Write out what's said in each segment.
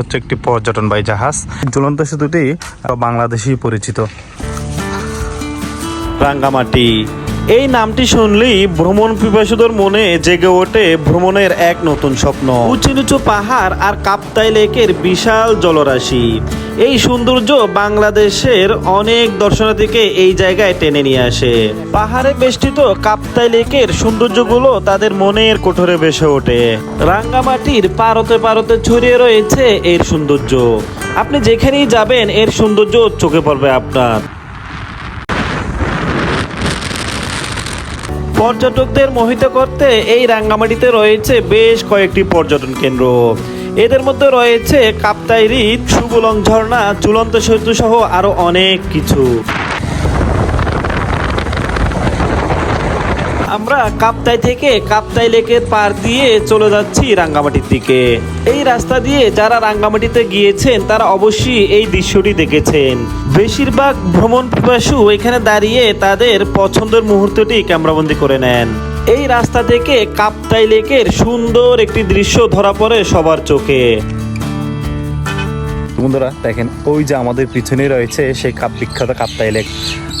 হচ্ছে একটি পর্যটনবাহী জাহাজ। ঝুলন্ত সেতুটি বাংলাদেশেই পরিচিত। রাঙ্গামাটি এই নামটি শুনলেই ভ্রমণ পিপাসুদের মনে জেগে ওঠে ভ্রমণের এক নতুন স্বপ্ন। উঁচু নিচু পাহাড় আর কাপ্তাই লেকের বিশাল জলরাশি। এই সৌন্দর্য বাংলাদেশের অনেক দর্শনার্থীকে এই জায়গায় টেনে নিয়ে আসে। পাহাড়ে বেষ্টিত কাপ্তাই লেকের সৌন্দর্যগুলো তাদের মনের কোঠরে ভেসে ওঠে। রাঙ্গামাটির পারতে পারতে ছড়িয়ে রয়েছে এর সৌন্দর্য। আপনি যেখানেই যাবেন, এর সৌন্দর্য চোখে পড়বে আপনার। পর্যটকদের মোহিত করতে এই রাঙ্গামাটিতে রয়েছে বেশ কয়েকটি পর্যটন কেন্দ্র। এদের মধ্যে রয়েছে কাপ্তাই হ্রদ সুবলং ঝর্ণা, চুলন্ত সেতু সহ আরও অনেক কিছু। আমরা কাপ্তাই থেকে কাপ্তাই লেকের পার দিয়ে চলে যাচ্ছি রাঙ্গামাটির দিকে। এই রাস্তা দিয়ে যারা রাঙ্গামাটিতে গিয়েছেন, তারা অবশ্যই এই দৃশ্যটি দেখেছেন। বেশিরভাগ ভ্রমণ পিপাসু এখানে দাঁড়িয়ে তাদের পছন্দের মুহূর্তটি ক্যামেরাবন্দি করে নেন। এই রাস্তা থেকে কাপ্তাই লেকের সুন্দর একটি দৃশ্য ধরা পড়ে সবার চোখে। বন্ধুরা, দেখেন, ওই যে আমাদের পিছনে রয়েছে সেই কাপ বিখ্যাত কাপ্তাই লেক।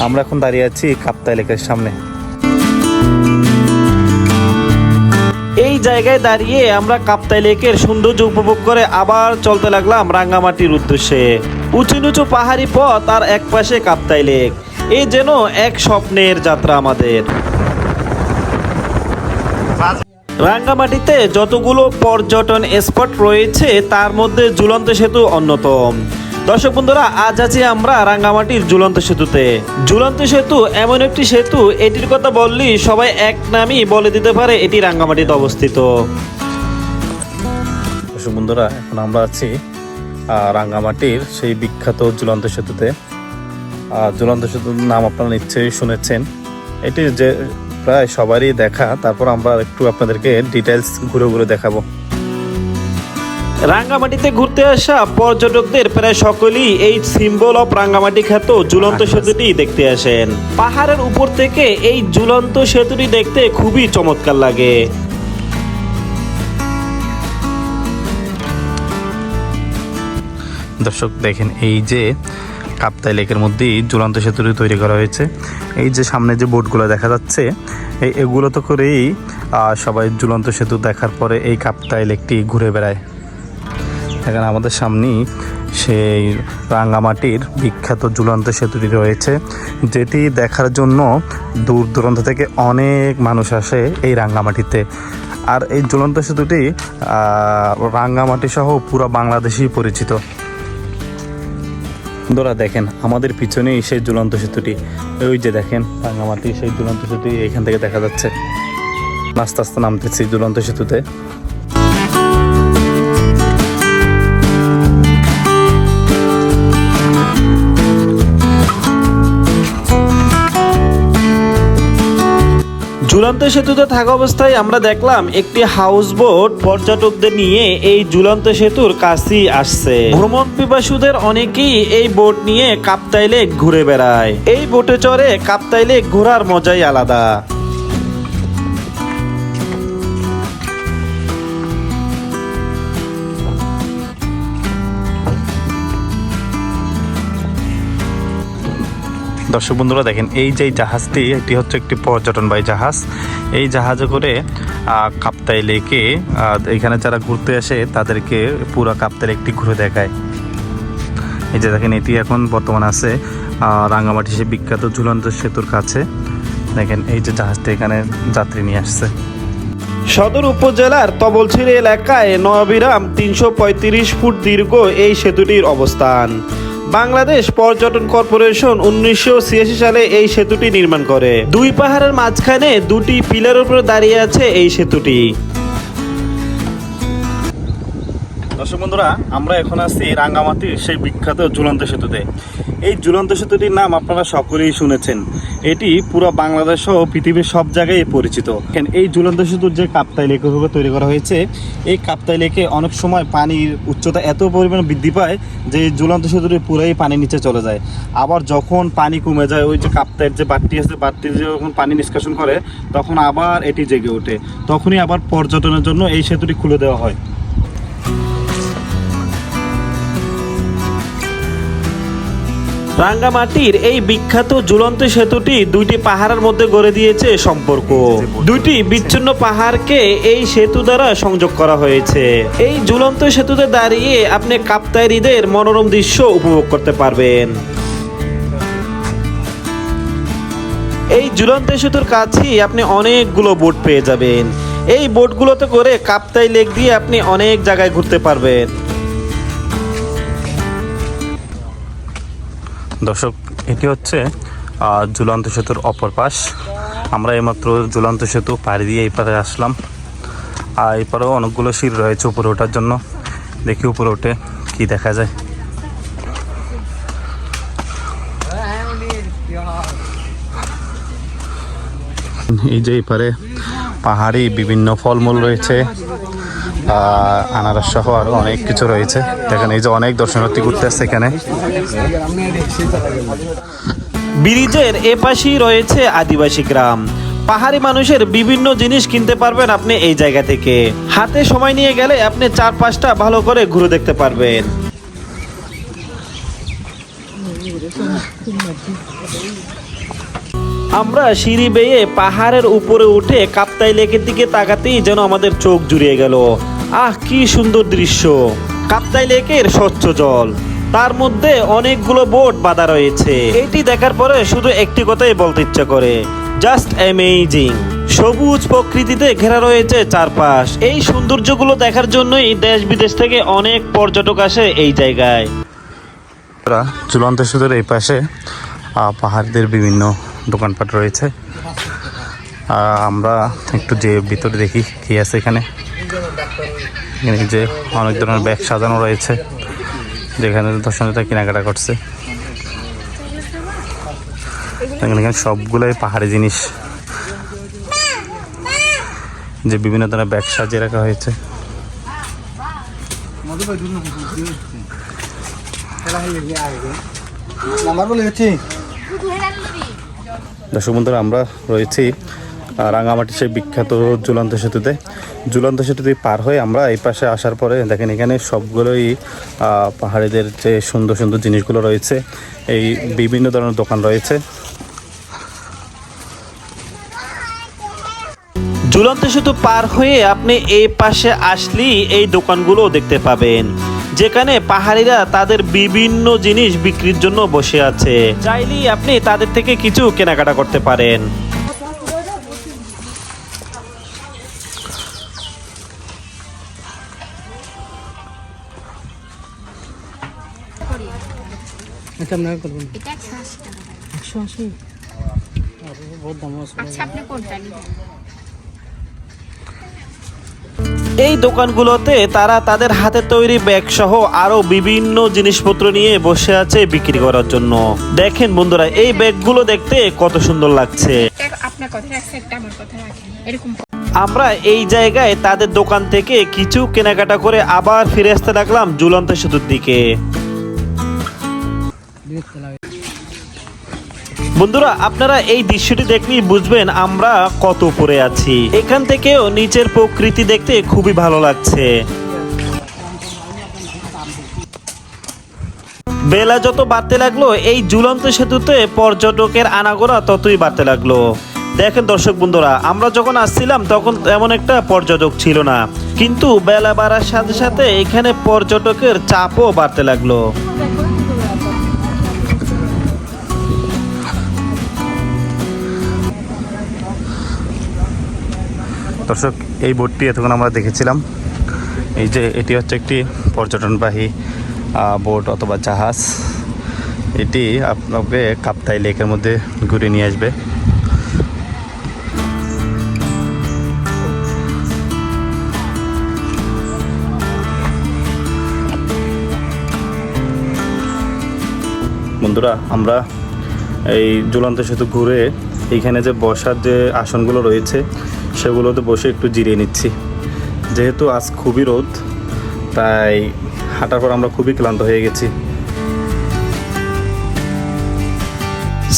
আমরা এখন দাঁড়িয়ে আছি কাপ্তাই লেকের সামনে। এই জায়গায় দাঁড়িয়ে আমরা কাপ্তাই লেকের সৌন্দর্য উপভোগ করে আবার চলতে লাগলাম রাঙ্গামাটির উদ্দেশ্যে। উঁচু নিচু পাহাড়ি পথ আর এক পাশে কাপ্তাই লেক। এই যেন এক স্বপ্নের যাত্রা আমাদের। রাঙ্গামাটিতে যতগুলো পর্যটন স্পট রয়েছে, তার মধ্যে ঝুলন্ত সেতু অন্যতম। দর্শক বন্ধুরা, আজ আছি আমরা রাঙ্গামাটির ঝুলন্ত সেতুতে। ঝুলন্ত সেতু এমন একটি সেতু, এটির কথা বললেই সবাই এক নামই বলে দিতে পারে এটি রাঙ্গামাটিতে অবস্থিত। দর্শক বন্ধুরা, এখন আমরা আছি রাঙ্গামাটির সেই বিখ্যাত ঝুলন্ত সেতুতে। ঝুলন্ত সেতুর নাম আপনারা নিশ্চয়ই শুনেছেন। এটি যে প্রায় সবারই দেখা, তারপর আমরা একটু আপনাদেরকে ডিটেলস ঘুরে ঘুরে দেখাবো। রাঙ্গামাটিতে ঘুরতে আসা পর্যটকদের প্রায় সকলেই এই সিম্বল অফ রাঙ্গামাটি খ্যাত ঝুলন্ত সেতুটি দেখতে আসেন। পাহাড়ের উপর থেকে এই ঝুলন্ত সেতুটি দেখতে খুবই চমৎকার লাগে। দর্শক দেখেন এই যে কাপ্তাই লেকের মধ্যেই ঝুলন্ত সেতুটি তৈরি করা হয়েছে। এই যে সামনে যে বোটগুলো দেখা যাচ্ছে এই এগুলো তো করেই আহ, সবাই ঝুলন্ত সেতু দেখার পরে এই কাপ্তাই লেকটি ঘুরে বেড়ায়। এখানে আমাদের সামনেই সেই রাঙ্গামাটির বিখ্যাত ঝুলন্ত সেতুটি রয়েছে, যেটি দেখার জন্য দূর দূরান্ত থেকে অনেক মানুষ আসে এই রাঙ্গামাটিতে আর এই ঝুলন্ত সেতুটি রাঙ্গামাটি সহ পুরো বাংলাদেশেই পরিচিত। বন্ধুরা দেখেন, আমাদের পিছনেই সেই ঝুলন্ত সেতুটি। ওই যে দেখেন রাঙ্গামাটি সেই ঝুলন্ত সেতুটি এখান থেকে দেখা যাচ্ছে। আস্তে আস্তে নামতেছি ঝুলন্ত সেতুতে। ঝুলন্ত সেতুতে থাকা অবস্থায় আমরা দেখলাম একটি হাউস বোট পর্যটকদের নিয়ে এই ঝুলন্ত সেতুর কাছেই আসছে। ভ্রমণ পিপাসুদের অনেকেই এই বোট নিয়ে কাপ্তাই লেক ঘুরে বেড়ায়। এই বোটে চড়ে কাপ্তাই লেক ঘোরার মজাই আলাদা। দর্শক বন্ধুরা, দেখেন এই যে জাহাজটি, এটি হচ্ছে একটি পর্যটনবাহী জাহাজ। এই জাহাজে করে কাপ্তাই লেকে এখানে যারা ঘুরতে আসে, তাদেরকে পুরো কাপ্তাই লেকটি ঘুরে দেখায়। এই যে দেখেন, এটি এখন বর্তমান আছে রাঙ্গামাটি সে বিখ্যাত ঝুলন্ত সেতুর কাছে। দেখেন, এই যে জাহাজটি এখানে যাত্রী নিয়ে আসছে। সদর উপজেলার তবলছিরি এলাকায় নয়াবিরাম তিনশো ফুট দীর্ঘ এই সেতুটির অবস্থান। বাংলাদেশ পর্যটন কর্পোরেশন উনিশশো ছিয়াশি সালে এই সেতুটি নির্মাণ করে। দুই পাহাড়ের মাঝখানে দুটি পিলার উপরে দাঁড়িয়ে আছে এই সেতুটি। দর্শক বন্ধুরা, আমরা এখন আছি রাঙ্গামাটির সেই বিখ্যাত ঝুলন্ত সেতুতে। এই ঝুলন্ত সেতুটির নাম আপনারা সকলেই শুনেছেন। এটি পুরো বাংলাদেশ সহ পৃথিবীর সব জায়গায় পরিচিত। এই ঝুলন্ত সেতুর যে কাপ্তাই লেক তৈরি করা হয়েছে, এই কাপ্তাই লেকে অনেক সময় পানির উচ্চতা এত পরিমাণে বৃদ্ধি পায় যে ঝুলন্ত সেতুটি পুরোই পানির নিচে চলে যায়। আবার যখন পানি কমে যায়, ওই যে কাপ্তাইয়ের যে বাটটি আছে বাটটি যখন পানি নিষ্কাশন করে, তখন আবার এটি জেগে ওঠে। তখনই আবার পর্যটনের জন্য এই সেতুটি খুলে দেওয়া হয়। রাঙ্গামাটির এই বিখ্যাত ঝুলন্ত সেতুটি দুইটি পাহাড়ের মধ্যে গড়ে দিয়েছে সম্পর্ক। দুইটি বিচ্ছিন্ন পাহাড়কে এই সেতু দ্বারা সংযোগ করা হয়েছে। এই ঝুলন্ত সেতুতে দাঁড়িয়ে আপনি কাপ্তাইরিদের মনোরম দৃশ্য উপভোগ করতে পারবেন। এই ঝুলন্ত সেতুর কাছেই আপনি অনেকগুলো বোট পেয়ে যাবেন। এই বোটগুলোতে করে কাপ্তাই লেক দিয়ে আপনি অনেক জায়গায় ঘুরতে পারবেন। দর্শক, এটি হচ্ছে ঝুলন্ত সেতুর অপর পাশ। আমরা এইমাত্র ঝুলন্ত সেতু পাড়ি দিয়ে এই পারে আসলাম। আর এই অনেকগুলো সিঁড়ি রয়েছে উপরে ওঠার জন্য। দেখি উপরে ওঠে কি দেখা যায়। এই যে এই পারে পাহাড়ি বিভিন্ন ফলমূল রয়েছে। আনারস সহ অনেক কিছু রয়েছে। দেখেন, এই যে অনেক দর্শনার্থী ঘুরতে আসছে এখানে। ব্রিজের এপাশেই রয়েছে আদিবাসী গ্রাম। পাহাড়ি মানুষের বিভিন্ন জিনিস কিনতে পারবেন আপনি এই জায়গা থেকে। হাতে সময় নিয়ে গেলে আপনি চার পাঁচটা ভালো করে ঘুরে দেখতে পারবেন। আমরা সিঁড়ি বেয়ে পাহাড়ের উপরে উঠে কাপ্তাই লেকের দিকে তাকাতেই যেন আমাদের চোখ জুড়িয়ে গেল। আহ, কি সুন্দর দৃশ্য। কাপ্তাই লেকের স্বচ্ছ জল। তার মধ্যে অনেকগুলো বোট বাঁধা রয়েছে। এটি দেখার পরে শুধু একটি কথাই বলতে ইচ্ছা করে জাস্ট অ্যামেজিং সবুজ প্রকৃতিতে ঘেরা রয়েছে চারপাশ। এই সৌন্দর্যগুলো দেখার জন্যই দেশ বিদেশ থেকে অনেক পর্যটক আসে এই জায়গায়। ঝুলন্ত সেতুর এই পাশে পাহাড়দের বিভিন্ন দোকানপাট রয়েছে। আমরা একটু যে ভিতরে দেখি, কি আছে এখানে। যে অনেক ধরনের ব্যাগ সাজানো রয়েছে। যেখানে দর্শনার্থীরা কেনাকাটা করছে। এখানে সবগুলোই পাহাড়ি জিনিস। যে বিভিন্ন ধরনের ব্যাগ সাজিয়ে রাখা হয়েছে। নাম্বার বলে দর্শক বন্ধুরা আমরা রয়েছি রাঙামাটি সেই বিখ্যাত ঝুলন্ত সেতুতে। ঝুলন্ত সেতুতে পার হয়ে আমরা এই পাশে আসার পরে দেখেন এখানে সবগুলোই পাহাড়িদের যে সুন্দর সুন্দর জিনিসগুলো রয়েছে, এই বিভিন্ন ধরনের দোকান রয়েছে। ঝুলন্ত সেতু পার হয়ে আপনি এই পাশে আসলেই এই দোকানগুলো দেখতে পাবেন, যেখানে পাহাড়িরা তাদের বিভিন্ন জিনিস বিক্রির জন্য বসে আছে। চাইলেই আপনি তাদের থেকে কিছু কেনাকাটা করতে পারেন। করবেন একশো আশি বহুত দাম আছে। আচ্ছা আপনি কোনটা নেবেন? এই দোকানগুলোতে তারা তাদের হাতে তৈরি ব্যাগ সহ আরও বিভিন্ন জিনিসপত্র নিয়ে বসে আছে বিক্রি করার জন্য। দেখেন বন্ধুরা এই ব্যাগগুলো দেখতে কত সুন্দর লাগছে। একটা আপনার কথা রাখছে একটা আমার কথা রাখেন। এরকম আমরা এই জায়গায় তাদের দোকান থেকে কিছু কেনাকাটা করে আবার ফিরে আসতে লাগলাম ঝুলন্ত সেতুর দিকে। বিরক্ত লাগে। বন্ধুরা, আপনারা এই দৃশ্যটি দেখলেই বুঝবেন আমরা কত উপরে আছি। এখান থেকেও নিচের প্রকৃতি দেখতে খুবই ভালো লাগছে। বেলা যত বাড়তে লাগল, এই ঝুলন্ত সেতুতে পর্যটকের আনাগোড়া ততই বাড়তে লাগল। দেখেন দর্শক বন্ধুরা, আমরা যখন আসছিলাম তখন এমন একটা পর্যটক ছিল না। কিন্তু বেলা বাড়ার সাথে সাথে এখানে পর্যটকের চাপও বাড়তে লাগল। দর্শক, এই বোটটি এতক্ষণ আমরা দেখেছিলাম। এই যে এটি হচ্ছে একটি পর্যটনবাহী বোট অথবা জাহাজ। এটি আপনাকে কাপ্তাই লেকের মধ্যে ঘুরে নিয়ে আসবে। বন্ধুরা, আমরা এই ঝুলন্ত সেতু ঘুরে এইখানে যে বসার যে আসনগুলো রয়েছে সেগুলোতে বসে একটু জিরিয়ে নিচ্ছি। যেহেতু আজ খুবই রোদ, তাই হাঁটার পর আমরা খুবই ক্লান্ত হয়ে গেছি।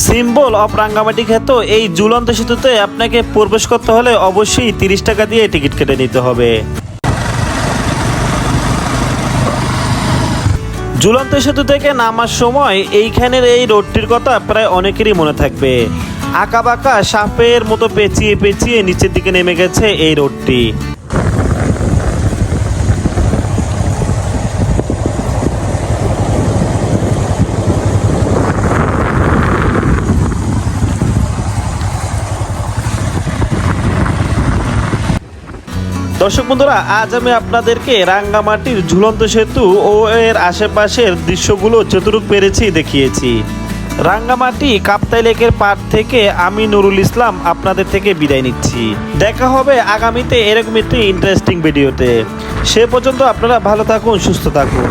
সিম্বল অফ রাঙ্গামাটি খ্যাত এই ঝুলন্ত সেতুতে আপনাকে প্রবেশ করতে হলে অবশ্যই তিরিশ টাকা দিয়ে টিকিট কেটে নিতে হবে। ঝুলন্ত সেতু থেকে নামার সময় এইখানের এই রোডটির কথা প্রায় অনেকেরই মনে থাকবে। আঁকা বাঁকা সাপের মতো পেঁচিয়ে পেঁচিয়ে নিচের দিকে নেমে গেছে এই রোডটি। দর্শক বন্ধুরা, আজ আমি আপনাদেরকে রাঙ্গামাটির ঝুলন্ত সেতু ও এর আশেপাশের দৃশ্যগুলো যতটুকু পেরেছি দেখিয়েছি। রাঙ্গামাটি কাপ্তাই লেকের পার থেকে আমি নুরুল ইসলাম আপনাদের থেকে বিদায় নিচ্ছি। দেখা হবে আগামীতে এরকম একটি ইন্টারেস্টিং ভিডিওতে সে পর্যন্ত আপনারা ভালো থাকুন, সুস্থ থাকুন।